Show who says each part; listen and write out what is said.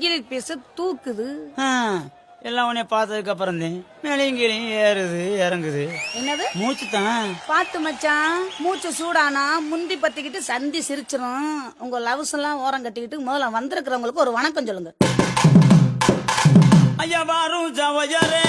Speaker 1: Piece தூக்குது.
Speaker 2: எல்லாம் உன்னை பார்த்ததுக்கு அப்புறம் மேலையும் கீழையும் ஏறுது இறங்குது.
Speaker 1: என்னது?
Speaker 2: மூச்சு தான்
Speaker 1: பாத்து மச்சான் மூச்சு சூடானா முந்தி பத்திக்கிட்டு சந்தி சிரிச்சிரும். உங்க லவ்ஸ் எல்லாம் ஓரம் கட்டிக்கிட்டு முதல்ல வந்திருக்கிறவங்களுக்கு ஒரு வணக்கம் சொல்லுங்க.
Speaker 2: ஐயா பாரு வாரும் ஜவஜரே